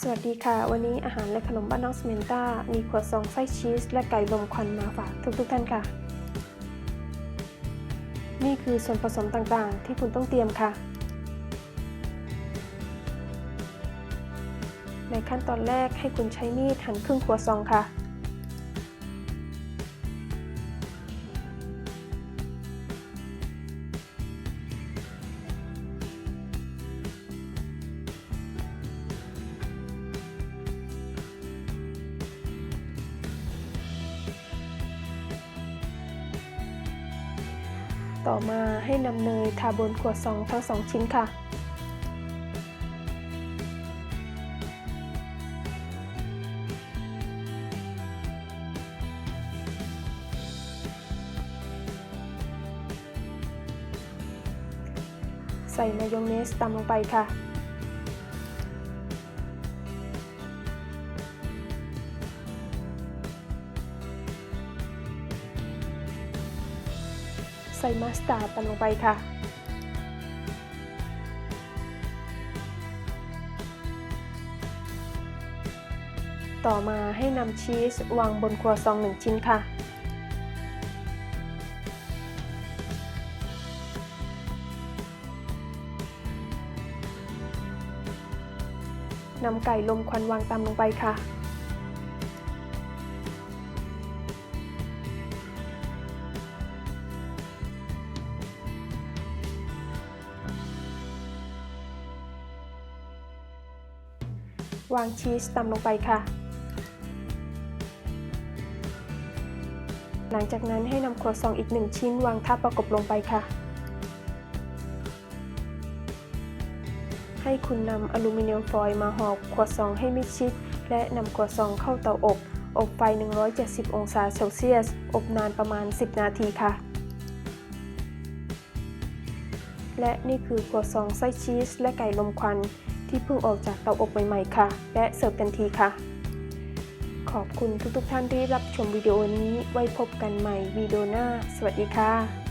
สวัสดีค่ะ วันนี้อาหารและขนมบ้านน้องสเมนต้า มีขวดซองไส้ชีส และไก่ลมควันมาฝากทุกๆท่านค่ะ นี่คือส่วนผสมต่างๆ ที่คุณต้องเตรียมค่ะ ในขั้นตอนแรกให้คุณใช้มีดหั่นครึ่งขวดซองค่ะ ต่อมาให้นำเนยทาบนขวดซองทั้งสองชิ้นค่ะ ใส่มายองเนสตามลงไปค่ะ ส่มัสตาร์ดตามลงไปค่ะต่อมาให้นำชีสวางบนครัวซองหนึ่งชิ้นค่ะ นำไก่ลมควันวางตามลงไปค่ะ วางชีสตามลงไปค่ะ หลังจากนั้นให้นำครัวซองอีกหนึ่งชิ้นวางทับประกบลงไปค่ะ ให้คุณนำอลูมิเนียมฟอยล์มาห่อครัวซองให้มิดชิด และนำครัวซองเข้าเตาอบ อบไฟ 170 องศาเซลเซียส อบนานประมาณ 10 นาทีค่ะและนี่คือครัวซองไส้ชีสและไก่ลมควัน ที่เพิ่งออกจากเตาอบใหม่ๆค่ะ และเสิร์ฟทันทีค่ะ ขอบคุณทุกๆท่านที่รับชมวิดีโอนี้ไว้พบกันใหม่วิดีโอหน้า สวัสดีค่ะ